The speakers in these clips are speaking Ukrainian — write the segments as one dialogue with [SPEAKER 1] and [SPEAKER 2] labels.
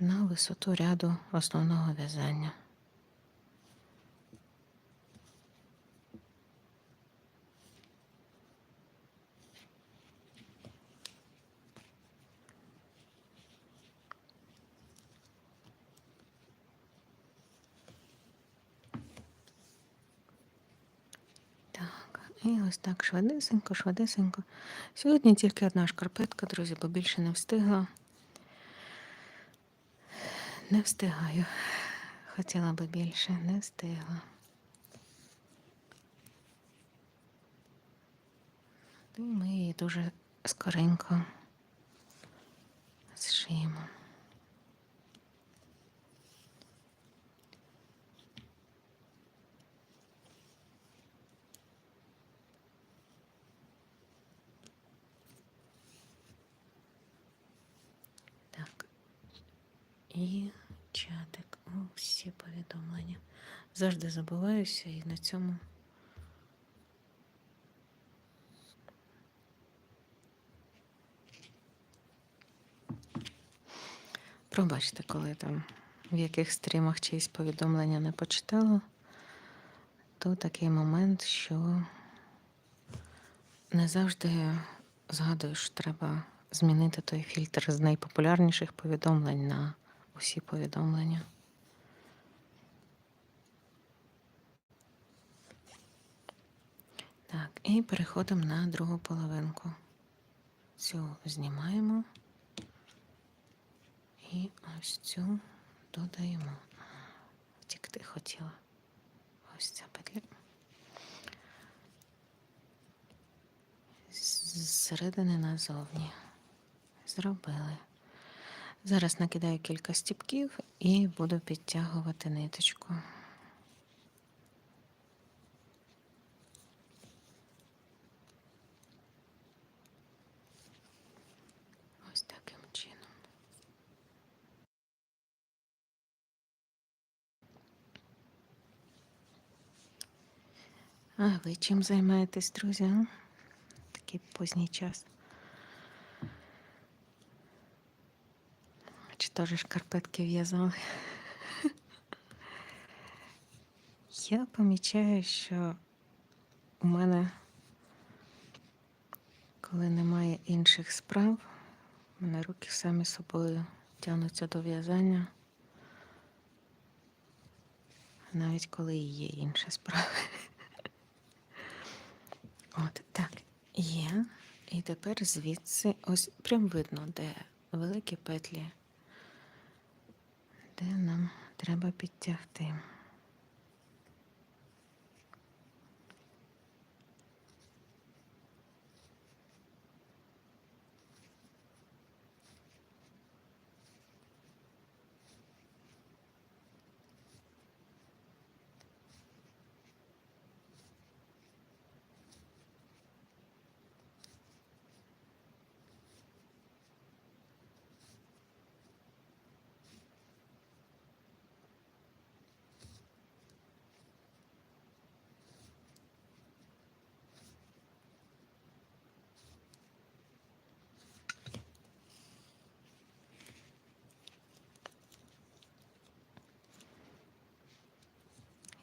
[SPEAKER 1] на висоту ряду основного в'язання. І ось так швидесенько, швидесенько. Сьогодні тільки одна шкарпетка, друзі, бо більше не встигла. Не встигаю. Хотіла би більше, не встигла. Ми її дуже скоренько зшиємо. Так. І чатик. Всі повідомлення. Завжди забуваюся і на цьому. Пробачте, коли там в яких стрімах чиїсь повідомлення не почитала, то такий момент, що не завжди згадую, що треба змінити той фільтр з найпопулярніших повідомлень на усі повідомлення. Так, і переходимо на другу половинку. Цю знімаємо. І ось цю додаємо. Втікти хотіла. Ось ця петля. Зсередини назовні. Зробили. Зараз накидаю кілька стіпків і буду підтягувати ниточку. Ось таким чином. А ви чим займаєтесь, друзі? Такий поздній час. Чи теж шкарпетки в'язали? Я помічаю, що у мене, коли немає інших справ, у мене руки самі собою тягнуться до в'язання. Навіть коли і є інші справи. От так, є. І тепер звідси ось прям видно, де великі петлі, де нам треба підтягти.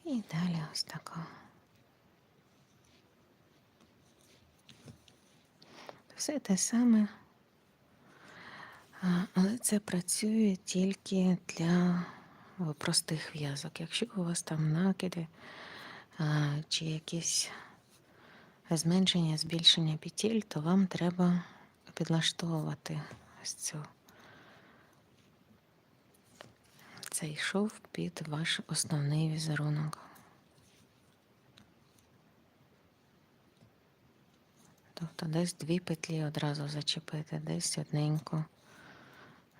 [SPEAKER 1] І далі ось тако. Все те саме, але це працює тільки для простих в'язок. Якщо у вас там накиди чи якісь зменшення, збільшення петель, то вам треба підлаштовувати ось цю цей шов під ваш основний візерунок. Тобто десь дві петлі одразу зачепити, десь одненьку,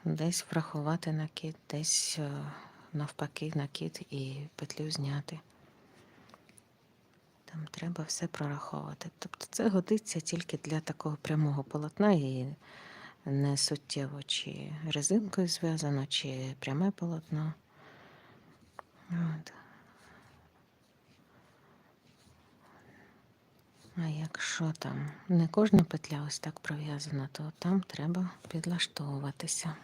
[SPEAKER 1] десь врахувати накид, десь е, навпаки накид і петлю зняти. Там треба все прораховувати. Тобто це годиться тільки для такого прямого полотна і не суттєво, чи резинкою зв'язано, чи пряме полотно. От. А якщо там не кожна петля ось так пров'язана, то там треба підлаштовуватися.